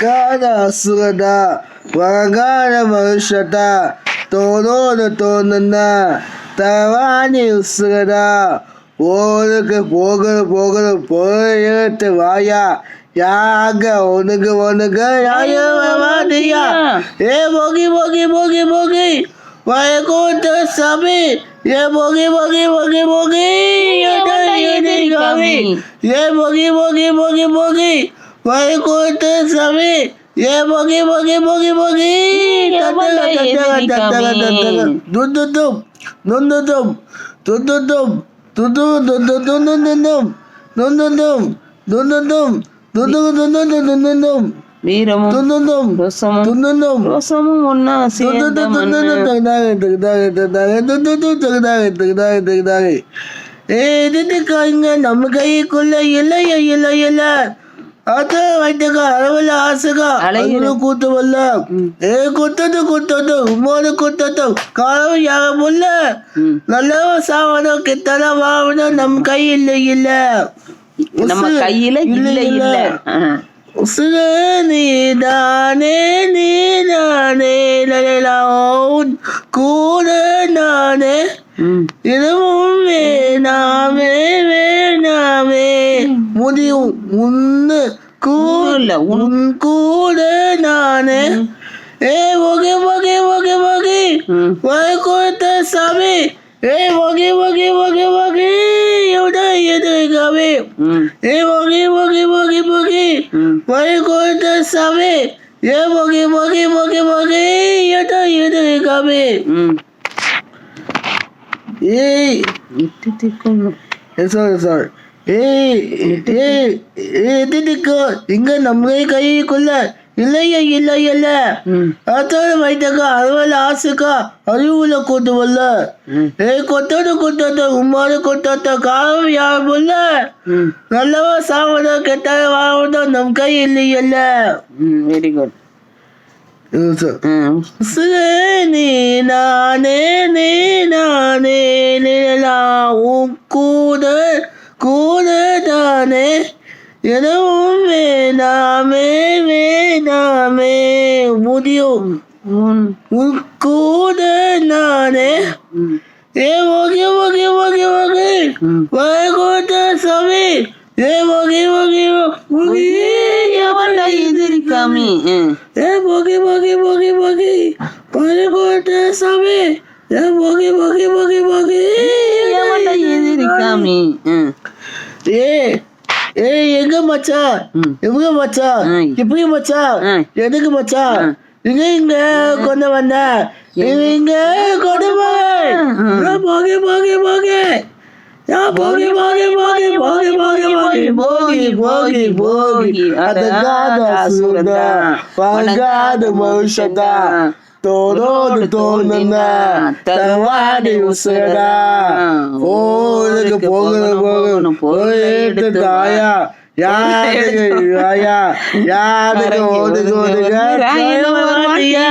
காத அசுரத வரகாத மனுஷத தோனோடு தோணுன தவானி உசுரத ஓனுக்கு போகல போகல போயிட்டு வாயா யாக ஒனுக்கு ஒனுக்கு யாயா ஏ போகி போகி போகி போகி வயக்கூட்ட சபி ஏ போகி போகி போகி போகி ஏ போகி போகி போகி போகி Waikutu Sami. Ye bogi bogi bogi bogi. Tataga tataga tataga tataga. Dum dum dum. Dum dum dum. Dum dum dum. Dum dum dum dum dum dum dum dum. Dum dum dum. Dum dum dum. Dum dum dum dum dum dum dum dum. வீரமும் ரசமும் ரசமும் ஒன்னா சேர்ந்த மன்னா ஏ இதுக்கு இங்க நம்ம கைக்குள்ள இல்லையா இல்லை இல்லை அது வைத்தக அளவில் ஆசுக அழகிரு கூத்து வல்ல ஏ குத்தது குத்தது உமோடு குத்தது காலம் யாக புல்ல நல்லவன் சாவனும் கெத்தன வாவனும் நம் கையில் இல்ல நம்ம கையில இல்ல இல்ல உசுக நீதானே நீதானே லலலாவுன் கூட நானே. இதுவும் வேணாமே வேணாமே. முடியும். உன்னு கூட உன். கூட நானே. ஏ ஓகே ஓகே ஓகே ஓகே கொடுத்த சாமி. ஏ ஓகே ஓகே ஓகே ஓகே எவ்வளோ எதிர்க்காமே ம். ஏ ஓகே ஓகே ஓகே ஓகே கொடுத்த சாமி. ஏ ஓகே ஓகே ஓகே ஓகே எவ்வளோ எதிர்க்காமே ம். ஏய். சாரி சாரி ஏய் ஏய் எதிர்க்கோ இங்க நம்ம கைக்குள்ள இல்லையா இல்ல இல்ல. அத்தோட வைத்தக்கா அறுவல ஆசுக்கா அறிவுல கூட்டு வரல. ஏய் கொத்தோடு காலம். நல்லவா சாவதோ கெட்டவ வாழ்வதோ நம் கை ம். வெரி குட் சிறுநானேனானேனானேலாவும் கூட கூட தானே எனவும் வேணாமே வேணாமே முடியும் உன் கூட நானே ஏ okay okay okay okay Vaikunda Sami ஏ ஓகே ஓகே ஓகே எவன் இது இருக்காமே বগি বগি পরে করতে সবে বগি বগি বগি বগি காமி ஏ ஏய் எங்க மச்சான் எங்க மச்சான் எப்படி மச்சான் எதுக்கு மச்சான் இங்க இங்க கொண்டு வந்த. இங்க கொண்டு போக போக போக. போகி போகி போகி போகி போகி போகி போகி போகி போகி. அதகாத சுரத பங்காத மனுஷத தோரோடு தோணுன தவாடி உசுரடா போருக்கு போகணும் போகணும் போயிட்டு தாயா யாருக்கு யாருக்கு ஓடுக்கு மாட்டியா?